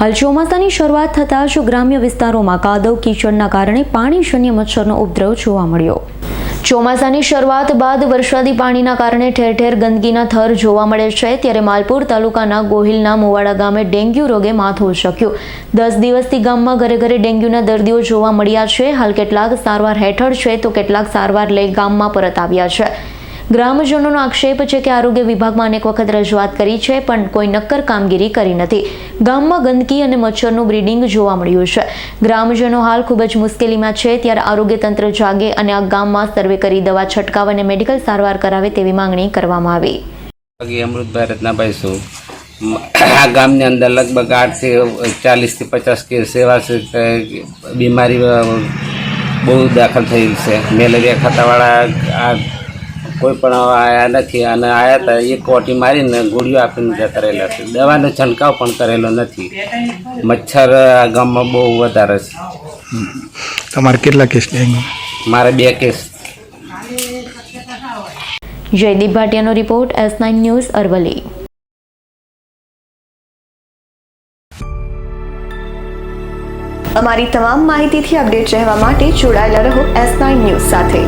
હાલ ચોમાસાની શરૂઆત થતાં જ ગ્રામ્ય વિસ્તારોમાં કાદવ કીચડના કારણે પાણી શૂન્ય મચ્છરનો ઉપદ્રવ જોવા મળ્યો. ચોમાસાની શરૂઆત બાદ વરસાદી પાણીના કારણે ઠેર ઠેર ગંદકીના થર જોવા મળે છે ત્યારે માલપુર તાલુકાના ગોહિલના મોવાડા ગામે ડેન્ગ્યુ રોગે માથું ઉચક્યું દસ દિવસથી ગામમાં ઘરે ઘરે ડેન્ગ્યુના દર્દીઓ જોવા મળ્યા છે. હાલ કેટલાક સારવાર હેઠળ છે તો કેટલાક સારવાર લઈ ગામમાં પરત આવ્યા છે. ગ્રામજનોનો આક્ષેપ છે કે આરોગ્ય વિભાગમાં અનેક વખત રજૂઆત કરી છે, પણ કોઈ નક્કર કામગીરી કરી નથી. ગામમાં ગંદકી અને મચ્છરનું બ્રીડિંગ જોવા મળ્યું છે. ગ્રામજનો હાલ ખૂબ જ મુશ્કેલીમાં છે, ત્યારે આરોગ્ય તંત્ર જાગે અને આ ગામમાં સર્વે કરી દવા છંટકાવ અને મેડિકલ સારવાર કરાવે તેવી માંગણી કરવામાં આવી. અમૃતભાઈ રત્નાભાઈ છું. આ ગામની અંદર લગભગ આઠથી ચાલીસથી પચાસ કેસ સેવા બીમારી બહુ દાખલ થયેલ છે. મેલેરિયા ખાતાવાળા આ કોઈ પણ આયા નથી અને આયા હતા એક કોટી મારીને ગોળીઓ આપીને જતા રહેલા છે. દવાનો છંટકાવ પણ કરેલો નથી. મચ્છર આ ગામમાં બહુ વધારે છે. તમારે કેટલા કેસ મારે બે case. Jaydeep ભાટિયાનો report S nine news Aravalli અમારી તમામ માહિતીથી અપડેટ રહેવા માટે જોડાયેલા રહો એસ નાઇન ન્યૂઝ સાથે.